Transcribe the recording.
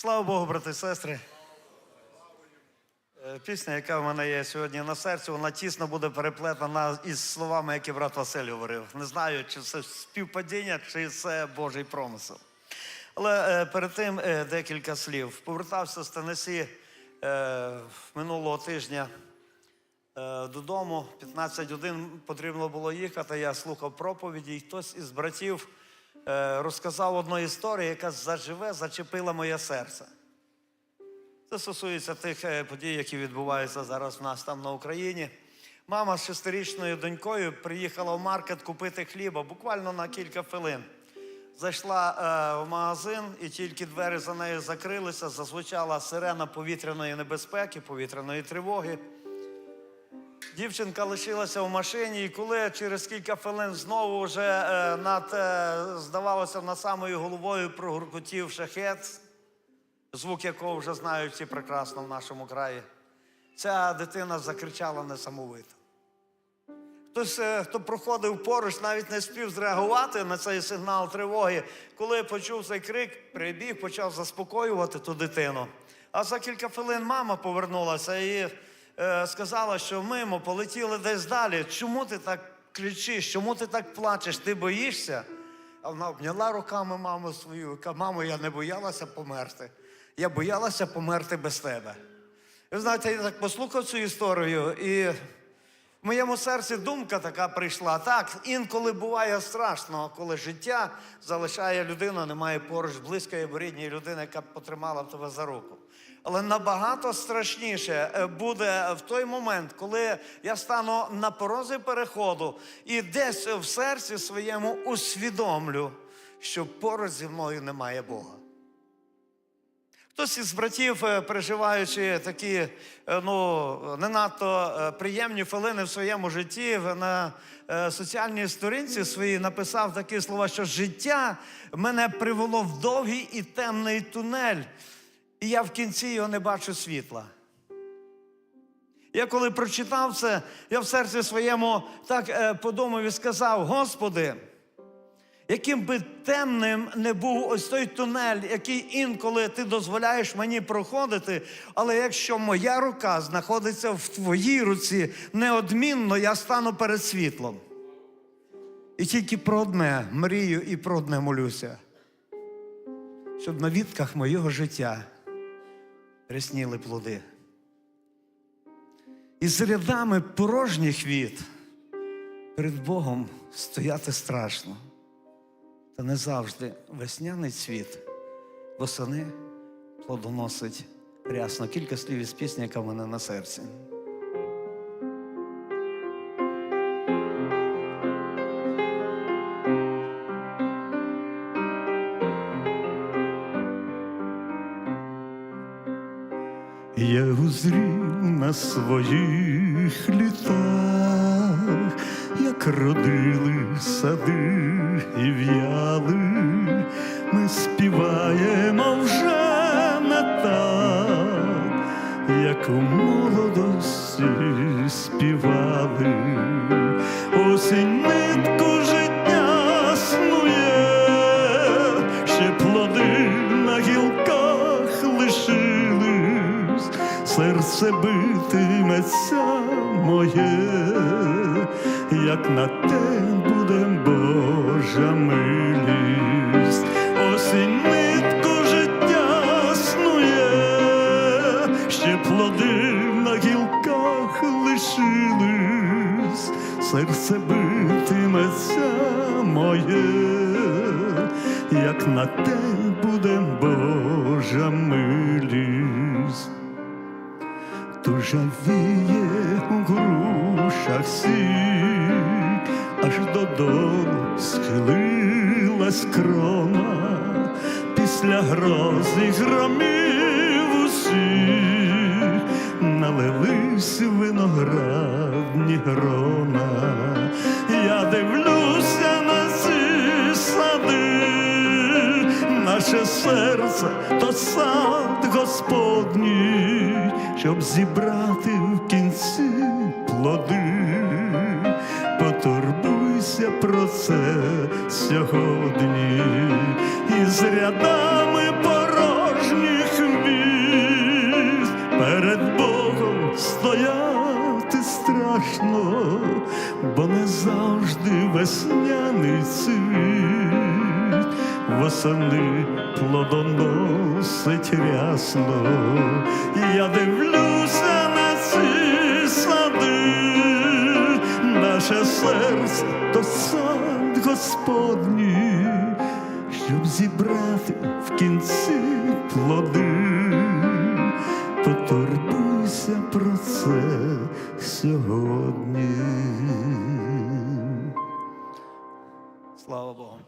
Слава Богу, брати і сестри. Е, Пісня, яка в мене є сьогодні на серці, вона тісно буде переплетена із словами, які брат Василь говорив. Не знаю, чи це співпадіння, чи це Божий промисел. Але е, перед тим е, декілька слів. Повертався з Тенесі минулого тижня додому. 15 годин потрібно було їхати. Я слухав проповіді, і хтось із братів розказав одну історію, яка заживе, зачепила моє серце. Це стосується тих е, подій, які відбуваються зараз в нас там на Україні. Мама з шестирічною донькою приїхала в маркет купити хліба буквально на кілька хвилин. Зайшла е, в магазин, і тільки двері за нею закрилися, зазвучала сирена повітряної небезпеки, повітряної тривоги. Дівчинка лишилася в машині, і коли через кілька хвилин знову вже е, над, е, здавалося, над самою головою прогуркотів шахет, звук якого вже знають всі прекрасно в нашому краї, ця дитина закричала несамовито. Хтось, е, хто проходив поруч, навіть не спів зреагувати на цей сигнал тривоги. Коли почув цей крик, прибіг, почав заспокоювати ту дитину. А за кілька хвилин мама повернулася і сказала, що мимо полетіли десь далі. Чому ти так кричиш? Чому ти так плачеш? Ти боїшся? А вона обняла руками маму свою. каже, мамо, я не боялася померти. Я боялася померти без тебе. Ви знаєте, я так послухав цю історію, і в моєму серці думка така прийшла. Так, інколи буває страшно, коли життя залишає людину, немає поруч близької або рідної людини, яка б потримала тебе за руку. Але набагато страшніше е, буде в той момент, коли я стану на порозі переходу і десь в серці своєму усвідомлю, що поруч зі мною немає Бога. Хтось із братів, е, переживаючи такі е, ну, не надто е, приємні хвилини в своєму житті, на соціальній сторінці своїй написав такі слова, що життя мене привело в довгий і темний тунель, і я в кінці його не бачу світла. Я коли прочитав це, я в серці своєму так подумав і сказав: Господи, яким би темним не був ось той тунель, який інколи ти дозволяєш мені проходити, але якщо моя рука знаходиться в твоїй руці, неодмінно я стану перед світлом. І тільки про одне мрію і про одне молюся, щоб на вітках моєго життя рясніли плоди. І з рядами порожніх від перед Богом стояти страшно. Та не завжди весняний цвіт восени плодоносить рясно. Кілька слів із пісні, яка в мене на серці. Я узрів на своїх літах, як родили сади і в'яли, ми співаємо вже не так, як у молодості співали, осінь нитку життя снує, ще плоди на гілках лишились, серце битиметься моє, як на те буде Божа милість, осінь нитку життя снує, ще плоди на гілках лишились, серце битиметься моє, як на те буде Божа милість. Тужавіє у грушах сік, аж додолу схилилась крона після грози громів усіх, налились виноградні грона. Я дивлюся на ці сади, наше серце то сад Господній, щоб зібрати в кінці плоди про це сьогодні із рядами порожніх міст перед Богом стояти страшно, бо не завжди весняний цвіт восени плодоносить рясно. Я дивлюсь. Сад Господній, щоб зібрати в кінці плоди, потурбуйся про це сьогодні. Слава Богу.